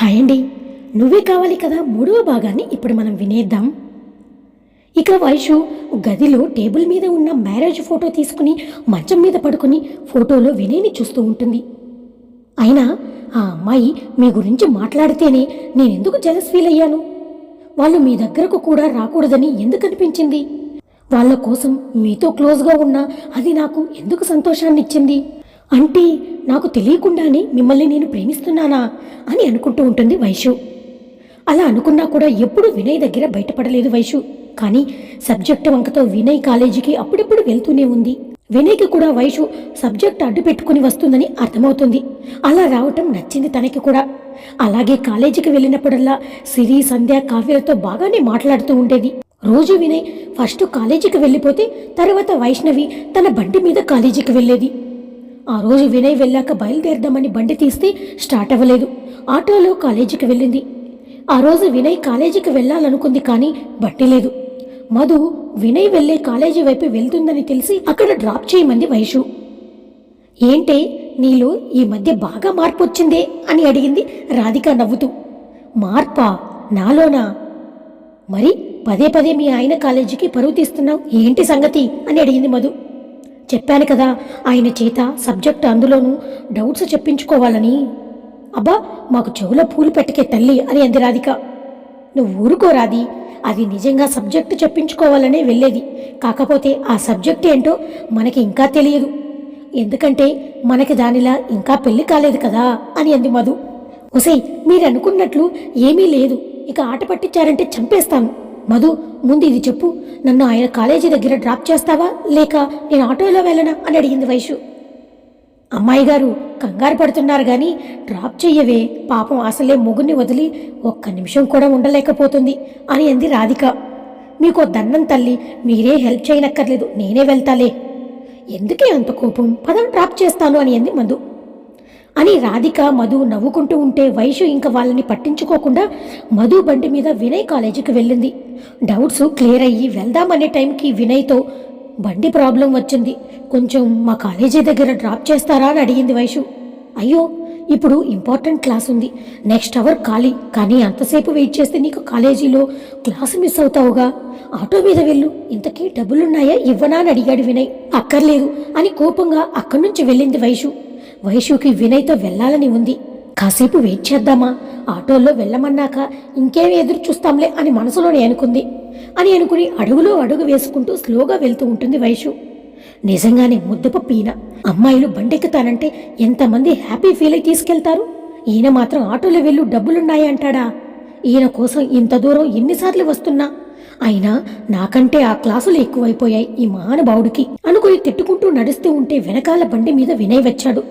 Hi అండి నువ్వే కావాలి కదా మూడవ భాగాన్ని ఇప్పుడు మనం వినేద్దాం. ఇక వైషు గదిలో టేబుల్ మీద ఉన్న మ్యారేజ్ ఫోటో తీసుకుని మంచం మీద పడుకుని ఫోటోలో వినయ్ని చూస్తూ ఉంటుంది. అయినా ఆ అమ్మాయి మీ గురించి మాట్లాడితేనే నేనెందుకు జలస్ ఫీల్ అయ్యాను? వాళ్ళు మీ దగ్గరకు కూడా రాకూడదని ఎందుకు అనిపించింది? వాళ్ళ కోసం మీతో క్లోజ్గా ఉన్నా అది నాకు ఎందుకు సంతోషాన్ని ఇచ్చింది అంటే నాకు తెలియకుండానే మిమ్మల్ని నేను ప్రేమిస్తున్నానా అని అనుకుంటూ ఉంటుంది వైషు. అలా అనుకున్నా కూడా ఎప్పుడు వినయ్ దగ్గర బయటపడలేదు వైషు. కానీ సబ్జెక్ట్ వంకతో వినయ్ కాలేజీకి అప్పుడప్పుడు వెళ్తూనే ఉంది. వినయ్కి కూడా వైషు సబ్జెక్ట్ అడ్డు పెట్టుకుని వస్తుందని అర్థమవుతుంది. అలా రావటం నచ్చింది తనకి కూడా. అలాగే కాలేజీకి వెళ్ళినప్పుడల్లా సిరి సంధ్య కావ్యలతో బాగానే మాట్లాడుతూ ఉండేది. రోజు వినయ్ ఫస్ట్ కాలేజీకి వెళ్ళిపోతే తర్వాత వైష్ణవి తన బండి మీద కాలేజీకి వెళ్ళేది. ఆ రోజు వినయ్ వెళ్ళాక బయలుదేరదామని బండి తీస్తే స్టార్ట్ అవ్వలేదు. ఆటోలో కాలేజీకి వెళ్ళింది. ఆ రోజు వినయ్ కాలేజీకి వెళ్ళాలనుకుంది కానీ బట్టి లేదు. మధు వినయ్ వెళ్ళే కాలేజీ వైపు వెళ్తుందని తెలిసి అక్కడ డ్రాప్ చేయమంది వైషు. ఏంటే నీలో ఈ మధ్య బాగా మార్పు వచ్చిందే? అని అడిగింది రాధిక నవ్వుతూ. మార్పా? నాలోనా? మరి పదే పదే మీ ఆయన కాలేజీకి పరువు తీస్తున్నావు. ఏంటి సంగతి? అని అడిగింది మధు. చెప్పాను కదా ఆయన చేత సబ్జెక్ట్ అందులోనూ డౌట్స్ చెప్పించుకోవాలని. అబ్బా మాకు చెవులో పూలు పెట్టకే తల్లి అని అంది రాధిక. నువ్వు ఊరుకోరాది అది నిజంగా సబ్జెక్టు చెప్పించుకోవాలనే వెళ్ళేది. కాకపోతే ఆ సబ్జెక్ట్ ఏంటో మనకి ఇంకా తెలియదు. ఎందుకంటే మనకి దానిలా ఇంకా పెళ్ళి కాలేదు కదా అని అంది మధు. ఒసై మీరు అనుకున్నట్లు ఏమీ లేదు. ఇక ఆట పట్టించారంటే చంపేస్తాను. మధు ముందు ఇది చెప్పు. నన్ను ఆయన కాలేజీ దగ్గర డ్రాప్ చేస్తావా? లేక నేను ఆటోలో వెళ్ళనా? అని అడిగింది వైషు. అమ్మాయి గారు కంగారు పడుతున్నారు కానీ డ్రాప్ చెయ్యవే. పాపం అసలే ముగ్గురిని వదిలి ఒక్క నిమిషం కూడా ఉండలేకపోతుంది అని అంది రాధిక. మీకు దన్నం తల్లి మీరే హెల్ప్ చేయనక్కర్లేదు నేనే వెళ్తాలే. ఎందుకే అంత కోపం? పదం డ్రాప్ చేస్తాను అని అంది మధు. అని రాధిక మధు నవ్వుకుంటూ ఉంటే వైషు ఇంకా వాళ్ళని పట్టించుకోకుండా మధు బండి మీద వినయ్ కాలేజీకి వెళ్ళింది. డౌట్స్ క్లియర్ అయ్యి వెళ్దామనే టైంకి వినయ్తో బండి ప్రాబ్లం వచ్చింది. కొంచెం మా కాలేజీ దగ్గర డ్రాప్ చేస్తారా? అని అడిగింది వైషు. అయ్యో ఇప్పుడు ఇంపార్టెంట్ క్లాస్ ఉంది. నెక్స్ట్ అవర్ ఖాళీ. కానీ అంతసేపు వెయిట్ చేస్తే నీకు కాలేజీలో క్లాస్ మిస్ అవుతావుగా. ఆటో మీద వెళ్ళు. ఇంతకీ డబ్బులున్నాయా? ఇవ్వనా? అని అడిగాడు వినయ్. అక్కర్లేదు అని కోపంగా అక్కడి నుంచి వెళ్ళింది వైషు. వైషుకి వినయ్తో వెళ్ళాలని ఉంది. కాసేపు వెయిట్ చేద్దామా? ఆటోలో వెళ్ళమన్నాక ఇంకేమి ఎదురు చూస్తాంలే అని మనసులోనే అనుకుంది. అని అనుకుని అడుగులో అడుగు వేసుకుంటూ స్లోగా వెళ్తూ ఉంటుంది వైషు. నిజంగానే ముద్దప పీన అమ్మాయిలు బండెక్కుతానంటే ఎంతమంది హ్యాపీ ఫీల్ అయి తీసుకెళ్తారు? ఈయన మాత్రం ఆటోలో వెళ్ళు డబ్బులున్నాయి అంటాడా? ఈయన కోసం ఇంత దూరం ఎన్నిసార్లు వస్తున్నా? అయినా నాకంటే ఆ క్లాసులు ఎక్కువైపోయాయి ఈ మహానుభావుడికి అనుకుని తిట్టుకుంటూ నడుస్తూ ఉంటే వెనకాల బండి మీద వినయ్ వచ్చాడు.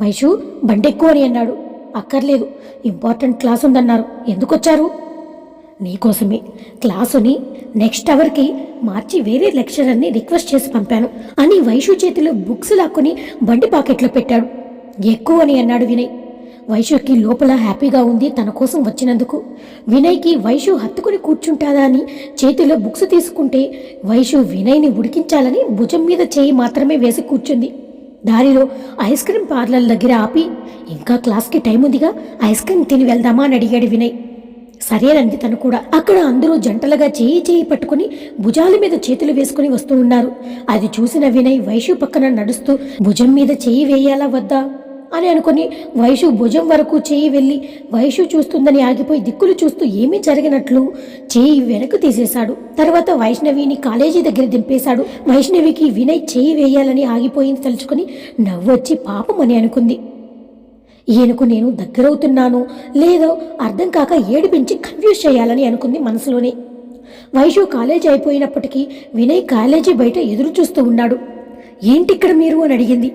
వైషు బండెక్కు అని అన్నాడు. అక్కర్లేదు. ఇంపార్టెంట్ క్లాస్ ఉందన్నారు. ఎందుకొచ్చారు? నీకోసమే. క్లాసుని నెక్స్ట్ అవర్కి మార్చి వేరే లెక్చరర్ని రిక్వెస్ట్ చేసి పంపాను. అని వైషు చేతిలో బుక్స్ లాక్కుని బండి పాకెట్లో పెట్టాడు. ఎక్కువ అని అన్నాడు వినయ్. వైషుకి లోపల హ్యాపీగా ఉంది తన కోసం వచ్చినందుకు. వినయ్కి వైషు హత్తుకుని కూర్చుంటాదా అని చేతిలో బుక్స్ తీసుకుంటే వైషు వినయ్ని ఉడికించాలని భుజం మీద చేయి మాత్రమే వేసి కూర్చుంది. దారిలో ఐస్ క్రీమ్ పార్లర్ దగ్గర ఆపి ఇంకా క్లాస్కి టైం ఉందిగా ఐస్ క్రీమ్ తిని వెళ్దామా? అని అడిగాడు వినయ్. సరేనంది తను కూడా. అక్కడ అందరూ జంటలుగా చేయి చేయి పట్టుకుని భుజాల మీద చేతులు వేసుకుని వస్తూ ఉన్నారు. అది చూసిన వినయ్ వైషు పక్కన నడుస్తూ భుజం మీద చేయి వేయాలా వద్దా? అని అనుకుని వైషు భుజం వరకు చేయి వెళ్ళి వైషు చూస్తుందని ఆగిపోయి దిక్కులు చూస్తూ ఏమీ జరిగినట్లు చేయి వెనక్కు తీసేశాడు. తర్వాత వైష్ణవిని కాలేజీ దగ్గర దింపేశాడు. వైష్ణవికి వినయ్ చేయి వేయాలని ఆగిపోయింది తలుచుకుని నవ్వొచ్చి పాపం అని అనుకుంది. ఈయనకు నేను దగ్గరవుతున్నాను లేదో అర్థం కాక ఏడిపించి కన్ఫ్యూజ్ చేయాలని అనుకుంది మనసులోనే. వైషు కాలేజీ అయిపోయినప్పటికీ వినయ్ కాలేజీ బయట ఎదురు చూస్తూ ఉన్నాడు. ఏంటి ఇక్కడ మీరు? అని అడిగింది.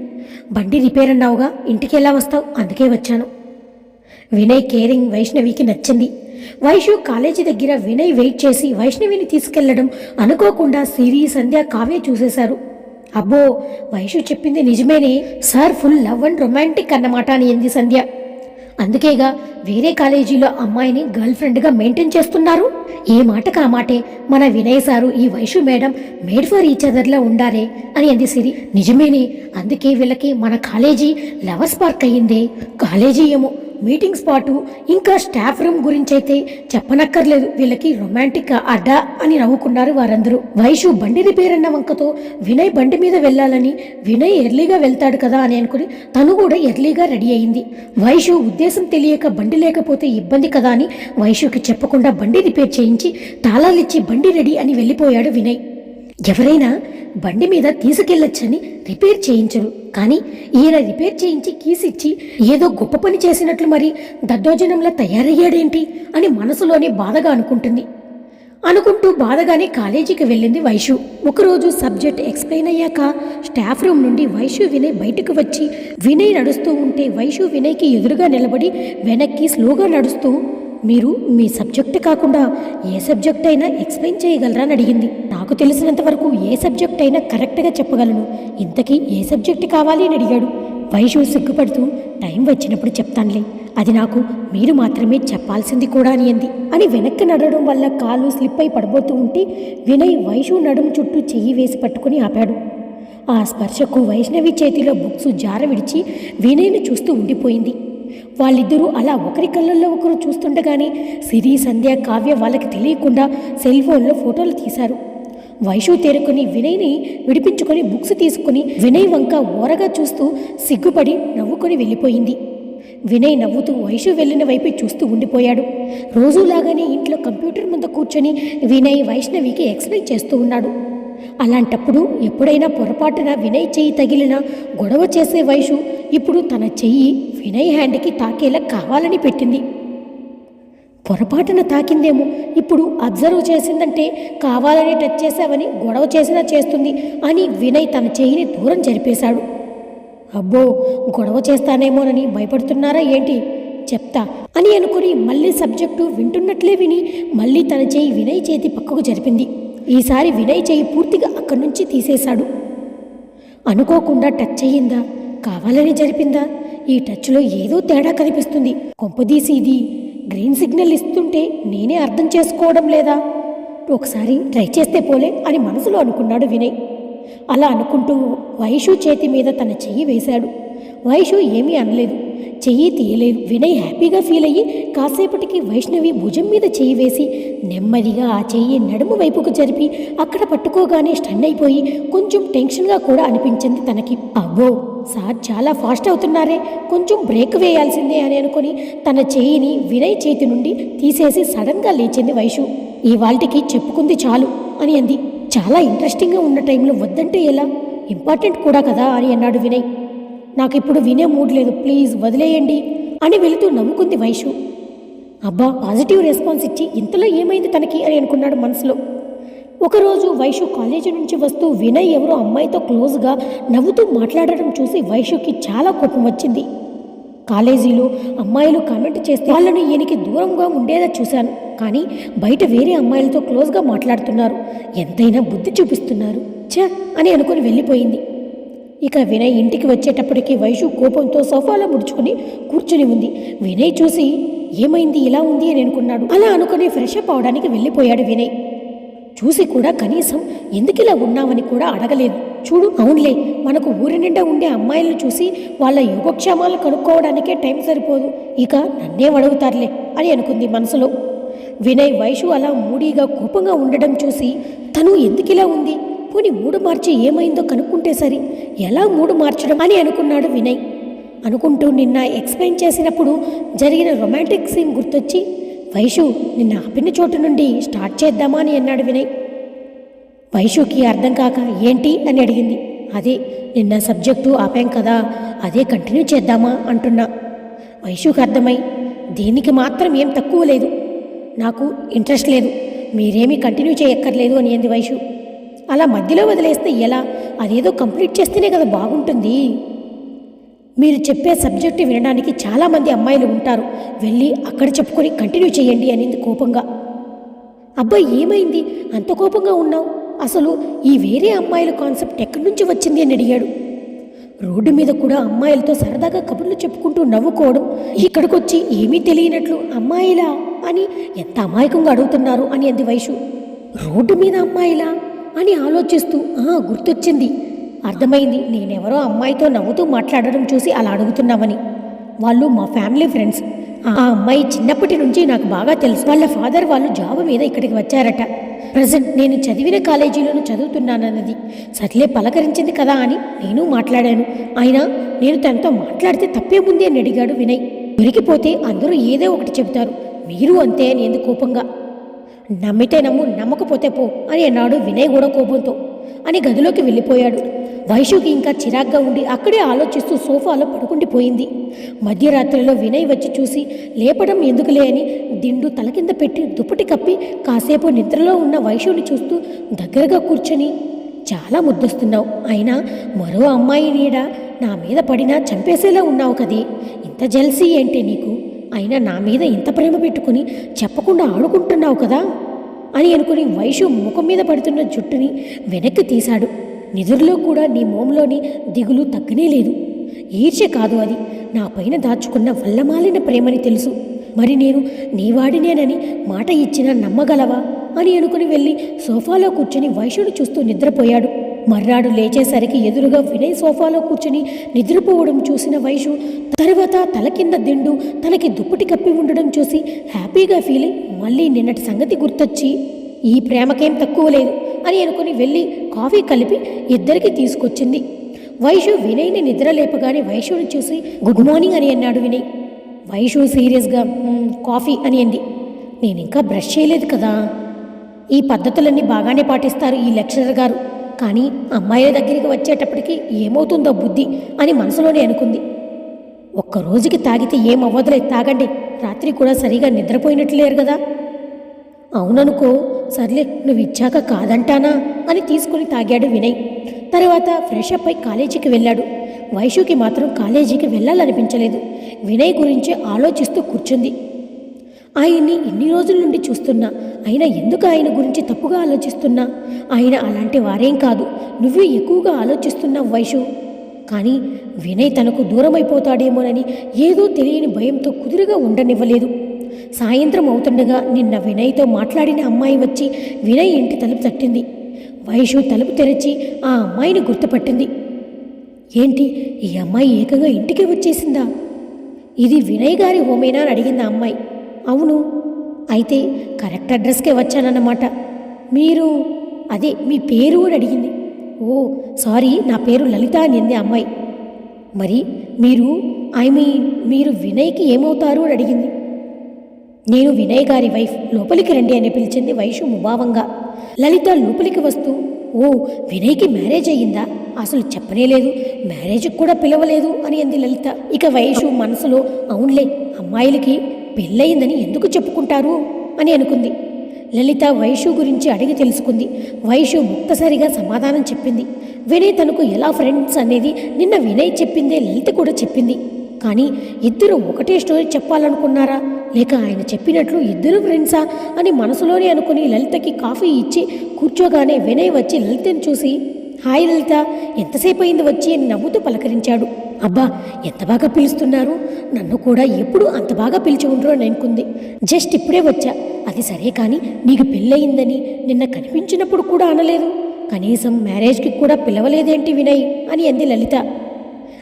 బండి రిపేర్ అన్నావుగా ఇంటికి ఎలా వస్తావు? అందుకే వచ్చాను. వినయ్ కేరింగ్ వైష్ణవికి నచ్చింది. వైషు కాలేజీ దగ్గర వినయ్ వెయిట్ చేసి వైష్ణవిని తీసుకెళ్ళడం అనుకోకుండా సిరి సంధ్య కావ్య చూసేశారు. అబ్బో వైషు చెప్పింది నిజమేనే? Sir full love and romantic అన్నమాట అని ఎంది సంధ్య. అందుకేగా వేరే కాలేజీలో అమ్మాయిని గర్ల్ ఫ్రెండ్గా మెయింటైన్ చేస్తున్నారు? ఏ మాటకు కామాటే మాటే మన వినయ్ సారు ఈ Vaishu madam made for each అదర్లో ఉండారే అని అంది సిరి. నిజమేనే అందుకే వీళ్ళకి మన కాలేజీ లవర్స్ పార్క్ అయ్యిందే. కాలేజీ ఏమో మీటింగ్ స్పాటు ఇంకా స్టాఫ్ రూమ్ గురించి అయితే చెప్పనక్కర్లేదు. వీళ్ళకి రొమాంటిక్ అడ్డా అని నవ్వుకున్నారు వారందరూ. వైషు బండి రిపేర్ అన్న వంకతో వినయ్ బండి మీద వెళ్ళాలని వినయ్ ఎర్లీగా వెళ్తాడు కదా అని అనుకుని తను కూడా ఎర్లీగా రెడీ అయింది. వైషు ఉద్దేశం తెలియక బండి లేకపోతే ఇబ్బంది కదా అని వైషుకి చెప్పకుండా బండి రిపేర్ చేయించి తాళాలిచ్చి బండి రెడీ అని వెళ్ళిపోయాడు వినయ్. ఎవరైనా బండి మీద తీసుకెళ్ళొచ్చని రిపేర్ చేయించరు. కానీ ఈయన రిపేర్ చేయించి కీసిచ్చి ఏదో గొప్ప పని చేసినట్లు మరి దద్దోజనంలా తయారయ్యాడేంటి అని మనసులోనే బాధగా అనుకుంటుంది. అనుకుంటూ బాధగానే కాలేజీకి వెళ్ళింది వైషు. ఒకరోజు సబ్జెక్ట్ ఎక్స్ప్లెయిన్ అయ్యాక స్టాఫ్ రూమ్ నుండి వైషు వినయ్ బయటకు వచ్చి వినయ్ నడుస్తూ ఉంటే వైషు వినయ్కి ఎదురుగా నిలబడి వెనక్కి స్లోగా నడుస్తూ మీరు మీ సబ్జెక్ట్ కాకుండా ఏ సబ్జెక్ట్ అయినా ఎక్స్ప్లెయిన్ చేయగలరా అని అడిగింది. నాకు తెలిసినంత వరకు ఏ సబ్జెక్ట్ అయినా కరెక్ట్గా చెప్పగలను. ఇంతకీ ఏ సబ్జెక్ట్ కావాలి అని అడిగాడు. వైషు సిగ్గుపడుతూ టైం వచ్చినప్పుడు చెప్తానులే. అది నాకు మీరు మాత్రమే చెప్పాల్సింది కూడా అని అంది. అని వెనక్కి నడవడం వల్ల కాలు స్లిప్ అయి పడబోతూ ఉంటే వినయ్ వైషు నడుము చుట్టూ చెయ్యి వేసి పట్టుకుని ఆపాడు. ఆ స్పర్శకు వైష్ణవి చేతిలో బుక్స్ జార విడిచి వినయ్ను చూస్తూ ఉండిపోయింది. వాళ్ళిద్దరూ అలా ఒకరి కళ్ళల్లో ఒకరు చూస్తుండగానే సిరి సంధ్య కావ్య వాళ్ళకి తెలియకుండా సెల్ ఫోన్లో ఫోటోలు తీశారు. వైషు తేరుకొని వినయ్ని విడిపించుకొని బుక్స్ తీసుకుని వినయ్ వంక ఓరగా చూస్తూ సిగ్గుపడి నవ్వుకొని వెళ్ళిపోయింది. వినయ్ నవ్వుతూ వైషు వెళ్ళిన వైపు చూస్తూ ఉండిపోయాడు. రోజులాగానే ఇంట్లో కంప్యూటర్ ముందు కూర్చొని వినయ్ వైష్ణవికి ఎక్స్ప్లెయిన్ చేస్తూ ఉన్నాడు. అలాంటప్పుడు ఎప్పుడైనా పొరపాటున వినయ్ చెయ్యి తగిలినా గొడవ చేసే వయసు ఇప్పుడు తన చెయ్యి వినయ్ హ్యాండ్కి తాకేలా కావాలని పెట్టింది. పొరపాటున తాకిందేమో ఇప్పుడు అబ్జర్వ్ చేసిందంటే కావాలని టచ్ చేశావని గొడవ చేసినా చేస్తుంది అని వినయ్ తన చెయ్యిని దూరం జరిపేశాడు. అబ్బో గొడవ చేస్తానేమోనని భయపడుతున్నారా ఏంటి? చెప్తా అని అనుకుని మళ్ళీ సబ్జెక్టు వింటున్నట్లే విని మళ్ళీ తన చేయి వినయ్ చేతి పక్కకు జరిపింది. ఈసారి వినయ్ చేయి పూర్తిగా అక్కడి నుంచి తీసేశాడు. అనుకోకుండా టచ్ అయ్యిందా? కావాలని జరిపిందా? ఈ టచ్లో ఏదో తేడా కనిపిస్తుంది. కొంపదీసి ఇది గ్రీన్ సిగ్నల్ ఇస్తుంటే నేనే అర్థం చేసుకోవడం లేదా? ఒకసారి ట్రై చేస్తే పోలే అని మనసులో అనుకున్నాడు వినయ్. అలా అనుకుంటూ వైషు చేతి మీద తన చెయ్యి వేశాడు. వైషు ఏమీ అనలేదు. చెయ్యి తీయలేదు వినయ్ హ్యాపీగా ఫీల్ అయ్యి కాసేపటికి వైష్ణవి భుజం మీద చెయ్యి వేసి నెమ్మదిగా ఆ చెయ్యి నడుము వైపుకు జరిపి అక్కడ పట్టుకోగానే స్టన్ అయిపోయి కొంచెం టెన్షన్గా కూడా అనిపించింది తనకి. అబ్బో సార్ చాలా ఫాస్ట్ అవుతున్నారే. కొంచెం బ్రేక్ వేయాల్సిందే అని అనుకుని తన చెయ్యిని వినయ్ చేతి నుండి తీసేసి సడన్గా లేచింది వైషు. ఈ వాళ్ళకి చెప్పుకుంది చాలు అని అంది. చాలా ఇంట్రెస్టింగ్గా ఉన్న టైంలో వద్దంటే ఎలా? ఇంపార్టెంట్ కూడా కదా అని అన్నాడు వినయ్. నాకు ఇప్పుడు వినే మూడ్ లేదు. ప్లీజ్ వదిలేయండి అని వెళుతూ నవ్వుకుంది వైషు. అబ్బా పాజిటివ్ రెస్పాన్స్ ఇచ్చి ఇంతలో ఏమైంది తనకి అని అనుకున్నాడు మనసులో. ఒకరోజు వైషు కాలేజీ నుంచి వస్తూ వినయ్ ఎవరో అమ్మాయితో క్లోజ్గా నవ్వుతూ మాట్లాడటం చూసి వైషుకి చాలా కోపం వచ్చింది. కాలేజీలో అమ్మాయిలు కామెంట్ చేస్తే వాళ్ళని ఈయనకి దూరంగా ఉండేదా చూశాను. కానీ బయట వేరే అమ్మాయిలతో క్లోజ్గా మాట్లాడుతున్నారు. ఎంతైనా బుద్ధి చూపిస్తున్నారు. ఛ! అని అనుకుని వెళ్ళిపోయింది. ఇక వినయ్ ఇంటికి వచ్చేటప్పటికి వైషు కోపంతో సోఫాలో ముడుచుకుని కూర్చుని ఉంది. వినయ్ చూసి ఏమైంది? ఇలా ఉంది అని అనుకున్నాడు. అలా అనుకుని ఫ్రెష్ అప్ అవడానికి వెళ్ళిపోయాడు వినయ్. చూసి కూడా కనీసం ఎందుకిలా ఉన్నామని కూడా అడగలేదు. చూడు అవునులే మనకు ఊరి నిండా ఉండే అమ్మాయిలను చూసి వాళ్ళ యోగక్షేమాలు కనుక్కోవడానికే టైం సరిపోదు. ఇక నన్నేం అడుగుతారులే అని అనుకుంది మనసులో. వినయ్ వైషు అలా మూడీగా కోపంగా ఉండడం చూసి తను ఎందుకిలా ఉంది? పోని మూడు మార్చి ఏమైందో కనుక్కుంటే సరి. ఎలా మూడు మార్చడం అని అనుకున్నాడు వినయ్. అనుకుంటూ నిన్న ఎక్స్ప్లెయిన్ చేసినప్పుడు జరిగిన రొమాంటిక్ సీన్ గుర్తొచ్చి వైషు నిన్న ఆపిన చోటు నుండి స్టార్ట్ చేద్దామా అని అన్నాడు వినయ్. వైషుకి అర్థం కాక ఏంటి అని అడిగింది. అదే నిన్న సబ్జెక్టు ఆపాం కదా అదే కంటిన్యూ చేద్దామా అంటున్నా. వైషుకి అర్థమై దీనికి మాత్రం ఏం తక్కువ లేదు. నాకు ఇంట్రెస్ట్ లేదు. మీరేమీ కంటిన్యూ చేయక్కర్లేదు అని అంది వైషు. అలా మధ్యలో వదిలేస్తే ఎలా? అదేదో కంప్లీట్ చేస్తేనే కదా బాగుంటుంది. మీరు చెప్పే సబ్జెక్టు వినడానికి చాలామంది అమ్మాయిలు ఉంటారు. వెళ్ళి అక్కడ చెప్పుకొని కంటిన్యూ చేయండి అనింది కోపంగా. అబ్బాయి ఏమైంది? అంత కోపంగా ఉన్నావు? అసలు ఈ వేరే అమ్మాయిల కాన్సెప్ట్ ఎక్కడి నుంచి వచ్చింది అని అడిగాడు. రోడ్డు మీద కూడా అమ్మాయిలతో సరదాగా కబుర్లు చెప్పుకుంటూ నవ్వుకోవడం ఇక్కడికొచ్చి ఏమీ తెలియనట్లు అమ్మాయిలా అని ఎంత అమాయకంగా అడుగుతున్నారు అని అంది వైషు. రోడ్డు మీద అమ్మాయిలా? అని ఆలోచిస్తూ ఆ గుర్తొచ్చింది. అర్థమైంది. నేనెవరో అమ్మాయితో నవ్వుతూ మాట్లాడడం చూసి అలా అడుగుతున్నామని వాళ్ళు మా ఫ్యామిలీ ఫ్రెండ్స్. ఆ అమ్మాయి చిన్నప్పటి నుంచి నాకు బాగా తెలుసు. వాళ్ళ ఫాదర్ వాళ్ళు జాబ్ మీద ఇక్కడికి వచ్చారట. ప్రజెంట్ నేను చదివిన కాలేజీలోనూ చదువుతున్నానన్నది. సర్లే పలకరించింది కదా అని నేను మాట్లాడాను. అయినా నేను తనతో మాట్లాడితే తప్పేముంది అని అడిగాడు వినయ్. దొరికిపోతే అందరూ ఏదో ఒకటి చెబుతారు. మీరు అంతే అని ఎందుకు కోపంగా. నమ్మితే నమ్ము నమ్మకపోతే పో అని అన్నాడు వినయ్ కూడా కోపంతో అని గదిలోకి వెళ్ళిపోయాడు. వైషుకి ఇంకా చిరాగ్గా ఉండి అక్కడే ఆలోచిస్తూ సోఫాలో పడుకుండిపోయింది. మధ్యరాత్రిలో వినయ్ వచ్చి చూసి లేపడం ఎందుకులే అని దిండు తల కింద పెట్టి దుప్పటి కప్పి కాసేపు నిద్రలో ఉన్న వైషుని చూస్తూ దగ్గరగా కూర్చొని చాలా ముద్దొస్తున్నావు. అయినా మరో అమ్మాయి నీడ నా మీద పడినా చంపేసేలా ఉన్నావు కదే. ఇంత జల్సీ ఏంటి నీకు? అయినా నా మీద ఇంత ప్రేమ పెట్టుకుని చెప్పకుండా ఆడుకుంటున్నావు కదా? అని అనుకుని వైషు ముఖం మీద పడుతున్న జుట్టుని వెనక్కి తీశాడు. నిదురులో కూడా నీ మోంలోని దిగులు తగ్గనే లేదు. ఈర్ష్య కాదు అది. నా పైన దాచుకున్న వల్లమాలిన ప్రేమని తెలుసు. మరి నేను నీవాడినేనని మాట ఇచ్చినా నమ్మగలవా? అని అనుకుని వెళ్ళి సోఫాలో కూర్చొని వైషుడు చూస్తూ నిద్రపోయాడు. మర్నాడు లేచేసరికి ఎదురుగా వినయ్ సోఫాలో కూర్చుని నిద్రపోవడం చూసిన వైషు తర్వాత తల కింద దిండు తనకి దుప్పటి కప్పి ఉండడం చూసి హ్యాపీగా ఫీల్ మళ్ళీ నిన్నటి సంగతి గుర్తొచ్చి ఈ ప్రేమకేం తక్కువ లేదు అని అనుకుని వెళ్ళి కాఫీ కలిపి ఇద్దరికి తీసుకొచ్చింది. వైషు వినయ్ని నిద్ర లేపగానే వైషుని చూసి గుడ్ మార్నింగ్ అని అన్నాడు వినయ్. వైషు సీరియస్గా కాఫీ అని అంది. నేను ఇంకా బ్రష్ చేయలేదు కదా. ఈ పద్ధతులన్నీ బాగానే పాటిస్తారు ఈ లెక్చరర్ గారు. కానీ అమ్మాయిల దగ్గరికి వచ్చేటప్పటికి ఏమవుతుందో బుద్ధి అని మనసులోనే అనుకుంది. ఒక్క రోజుకి తాగితే ఏమవ్వదులే తాగండి. రాత్రి కూడా సరిగా నిద్రపోయినట్లు లేరు కదా. అవుననుకో సర్లే నువ్వు ఇచ్చాక కాదంటానా అని తీసుకుని తాగాడు వినయ్. తర్వాత ఫ్రెష్ అప్ అయి కాలేజీకి వెళ్ళాడు. వైషుకి మాత్రం కాలేజీకి వెళ్ళాలనిపించలేదు. వినయ్ గురించి ఆలోచిస్తూ కూర్చుంది. ఆయన్ని ఇన్ని రోజుల నుండి చూస్తున్నా? అయినా ఎందుకు ఆయన గురించి తప్పుగా ఆలోచిస్తున్నా? ఆయన అలాంటి వారేం కాదు. నువ్వే ఎక్కువగా ఆలోచిస్తున్నావు వైషు. కానీ వినయ్ తనకు దూరమైపోతాడేమోనని ఏదో తెలియని భయంతో కుదురుగా ఉండనివ్వలేదు. సాయంత్రం అవుతుండగా నిన్న వినయ్తో మాట్లాడిన అమ్మాయి వచ్చి వినయ్ ఇంటి తలుపు తట్టింది. వైషు తలుపు తెరిచి ఆ అమ్మాయిని గుర్తుపట్టింది. ఏంటి ఈ అమ్మాయి ఏకంగా ఇంటికి వచ్చేసిందా? ఇది వినయ్ గారి హోమేనా అని అడిగింది ఆ అమ్మాయి. అవును. అయితే కరెక్ట్ అడ్రస్కే వచ్చానన్నమాట. మీరు అదే మీ పేరు అని అడిగింది. ఓ సారీ నా పేరు లలిత అని అంది అమ్మాయి. మరి మీరు ఐ మీన్ మీరు వినయ్కి ఏమవుతారు అని అడిగింది. నేను వినయ్ గారి వైఫ్ లోపలికి రండి అని పిలిచింది వైషు ముభావంగా. లలిత లోపలికి వస్తూ ఓ వినయ్కి మ్యారేజ్ అయ్యిందా? అసలు చెప్పనే లేదు. మ్యారేజ్కి కూడా పిలవలేదు అని అంది లలిత. ఇక వైషు మనసులో అవునులే అమ్మాయిలకి పెళ్ళయిందని ఎందుకు చెప్పుకుంటారు? అని అనుకుంది. లలిత వైషు గురించి అడిగి తెలుసుకుంది. వైషు ముక్తసరిగా సమాధానం చెప్పింది. వినయ్ తనకు ఎలా ఫ్రెండ్స్ అనేది నిన్న వినయ్ చెప్పిందే లలిత కూడా చెప్పింది. కానీ ఇద్దరు ఒకటే స్టోరీ చెప్పాలనుకున్నారా? లేక ఆయన చెప్పినట్లు ఇద్దరు ఫ్రెండ్సా అని మనసులోనే అనుకుని లలితకి కాఫీ ఇచ్చి కూర్చోగానే వినయ్ వచ్చి లలితని చూసి హాయ్ లలిత ఎంతసేపు అయింది వచ్చి అని నవ్వుతూ పలకరించాడు. అబ్బా ఎంత బాగా పిలుస్తున్నారు? నన్ను కూడా ఎప్పుడు అంత బాగా పిలిచి ఉండరు అని అనుకుంది. జస్ట్ ఇప్పుడే వచ్చా. అది సరే కానీ నీకు పెళ్ళయిందని నిన్న కనిపించినప్పుడు కూడా అనలేదు. కనీసం మ్యారేజ్కి కూడా పిలవలేదేంటి వినయ్? అని అంది లలిత.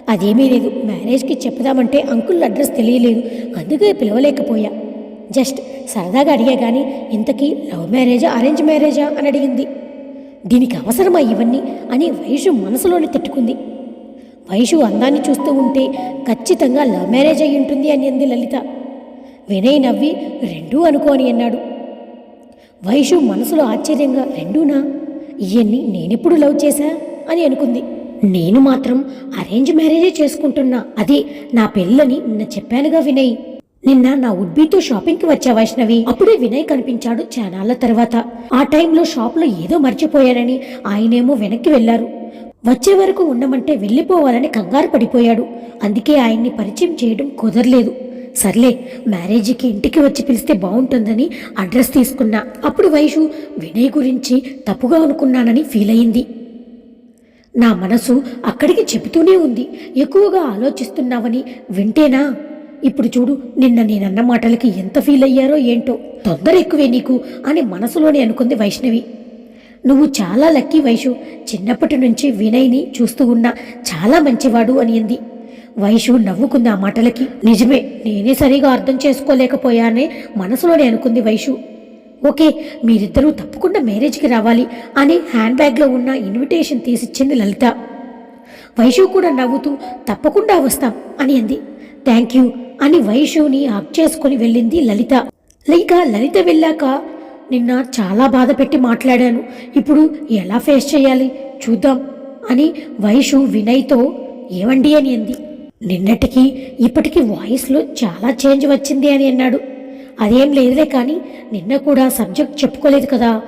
అదేమీ లేదు మ్యారేజ్కి చెప్దామంటే అంకుల్ అడ్రస్ తెలియలేదు అందుకే పిలవలేకపోయా. జస్ట్ సరదాగా అడిగా కానీ ఇంతకీ లవ్ మ్యారేజా అరేంజ్ మ్యారేజా? అని అడిగింది. దీనికి అవసరమా ఇవన్నీ అని వైషు మనసులోనే తిట్టుకుంది. వైషు అందాన్ని చూస్తూ ఉంటే ఖచ్చితంగా లవ్ మ్యారేజ్ అయి ఉంటుంది అని అంది లలిత. వినయ్ నవ్వి రెండూ అనుకోని అన్నాడు. వైషు మనసులో ఆశ్చర్యంగా రెండూనా? ఇవన్నీ నేనెప్పుడు లవ్ చేశా? అని అనుకుంది. నేను మాత్రం అరేంజ్ మ్యారేజే చేసుకుంటున్నా. అదే నా పెళ్ళని నిన్న చెప్పానుగా వినయ్. నిన్న నా ఉడ్బీతో షాపింగ్కి వచ్చా వైష్ణవి. అప్పుడే వినయ్ కనిపించాడు చానాళ్ళ తర్వాత. ఆ టైంలో షాప్లో ఏదో మర్చిపోయానని ఆయనేమో వెనక్కి వెళ్ళారు వచ్చే వరకు ఉండమంటే వెళ్ళిపోవాలని కంగారు పడిపోయాడు. అందుకే ఆయన్ని పరిచయం చేయడం కుదరలేదు. సర్లే మ్యారేజీకి ఇంటికి వచ్చి పిలిస్తే బాగుంటుందని అడ్రస్ తీసుకున్నా. అప్పుడు వైషు వినయ్ గురించి తప్పుగా అనుకున్నానని ఫీల్ అయింది. నా మనసు అక్కడికి చెబుతూనే ఉంది. ఎక్కువగా ఆలోచిస్తున్నావని వింటేనా? ఇప్పుడు చూడు నిన్న నేనన్న మాటలకి ఎంత ఫీల్ అయ్యారో ఏంటో. తొందర ఎక్కువే నీకు అని మనసులోనే అనుకుంది వైష్ణవి. నువ్వు చాలా లక్కీ వైషు. చిన్నప్పటి నుంచి వినయ్ని చూస్తూ ఉన్నా చాలా మంచివాడు అని అంది. వైషు నవ్వుకుంది ఆ మాటలకి. నిజమే నేనే సరిగా అర్థం చేసుకోలేకపోయానే మనసులోనే అనుకుంది వైషు. ఓకే మీరిద్దరూ తప్పకుండా మ్యారేజ్కి రావాలి అని హ్యాండ్ బ్యాగ్లో ఉన్న ఇన్విటేషన్ తీసిచ్చింది లలిత. వైషు కూడా నవ్వుతూ తప్పకుండా వస్తాం అని అంది. థ్యాంక్ యూ అని వైషుని హక్ చేసుకుని వెళ్ళింది లలిత. లేక లలిత వెళ్ళాక నిన్న చాలా బాధ పెట్టి మాట్లాడాను. ఇప్పుడు ఎలా ఫేస్ చేయాలి? చూద్దాం అని వైషు వినయ్తో ఏవండి అని అంది. నిన్నటికి ఇప్పటికి వాయిస్లో చాలా చేంజ్ వచ్చింది అని అన్నాడు. అదేం లేదులే కానీ నిన్న కూడా సబ్జెక్ట్ చెప్పుకోలేదు కదా.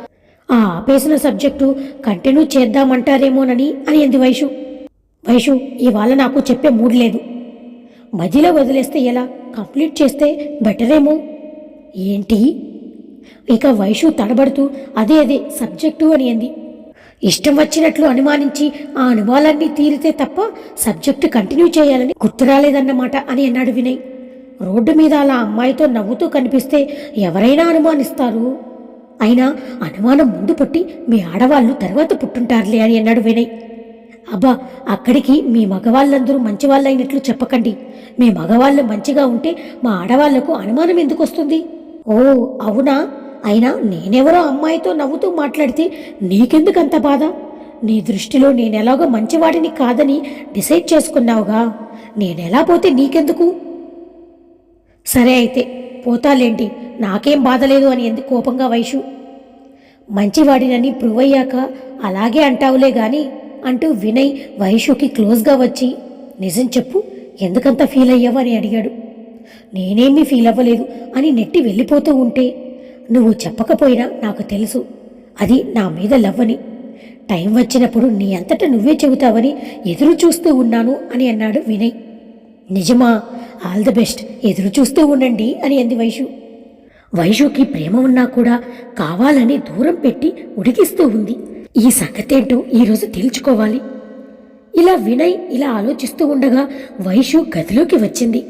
ఆ ఆపేసిన సబ్జెక్టు కంటిన్యూ చేద్దామంటారేమోనని అని అంది వైషు వైషు ఇవాళ నాకు చెప్పే మూడ్ లేదు. మధ్యలో వదిలేస్తే ఎలా? కంప్లీట్ చేస్తే బెటరేమో. ఏంటి? ఇక వైషు తడబడుతూ అదే అదే సబ్జెక్టు అని అంది. ఇష్టం వచ్చినట్లు అనుమానించి ఆ అనుమానాన్ని తీరితే తప్ప సబ్జెక్టు కంటిన్యూ చేయాలని గుర్తు రాలేదన్నమాట అని అన్నాడు వినయ్. రోడ్డు మీద అలా అమ్మాయితో నవ్వుతూ కనిపిస్తే ఎవరైనా అనుమానిస్తారు? అయినా అనుమానం ముందు పుట్టి మీ ఆడవాళ్ళు తర్వాత పుట్టుంటారులే అని అన్నాడు వినయ్. అబ్బా అక్కడికి మీ మగవాళ్ళందరూ మంచివాళ్ళైనట్లు చెప్పకండి. మీ మగవాళ్ళు మంచిగా ఉంటే మా ఆడవాళ్ళకు అనుమానం ఎందుకు వస్తుంది ఓ అవునా? అయినా నేనెవరో అమ్మాయితో నవ్వుతూ మాట్లాడితే నీకెందుకు అంత బాధ? నీ దృష్టిలో నేనెలాగో మంచివాడిని కాదని డిసైడ్ చేసుకున్నావుగా. నేనెలా పోతే నీకెందుకు? సరే అయితే పోతాలేంటి. నాకేం బాధలేదు అని ఎందుకు కోపంగా వైషు? మంచివాడినని ప్రూవ్ అయ్యాక అలాగే అంటావులే కానీ అంటూ వినయ్ వైషుకి క్లోజ్గా వచ్చి నిజం చెప్పు ఎందుకంత ఫీల్ అయ్యావు? అని అడిగాడు. నేనేమీ ఫీల్ అవ్వలేదు అని నెట్టి వెళ్ళిపోతూ ఉంటే నువ్వు చెప్పకపోయినా నాకు తెలుసు. అది నా మీద లవ్వని. టైం వచ్చినప్పుడు నీ అంతటా నువ్వే చెబుతావని ఎదురు చూస్తూ ఉన్నాను అని అన్నాడు వినయ్. నిజమా? All the best. ఎదురు చూస్తూ ఉండండి అని అంది వైషు. వైషుకి ప్రేమ ఉన్నా కూడా కావాలని దూరం పెట్టి ఉడికిస్తూ ఉంది. ఈ సంగతేంటో ఈరోజు తేల్చుకోవాలి. ఇలా వినయ్ ఇలా ఆలోచిస్తూ ఉండగా వైషు గదిలోకి వచ్చింది.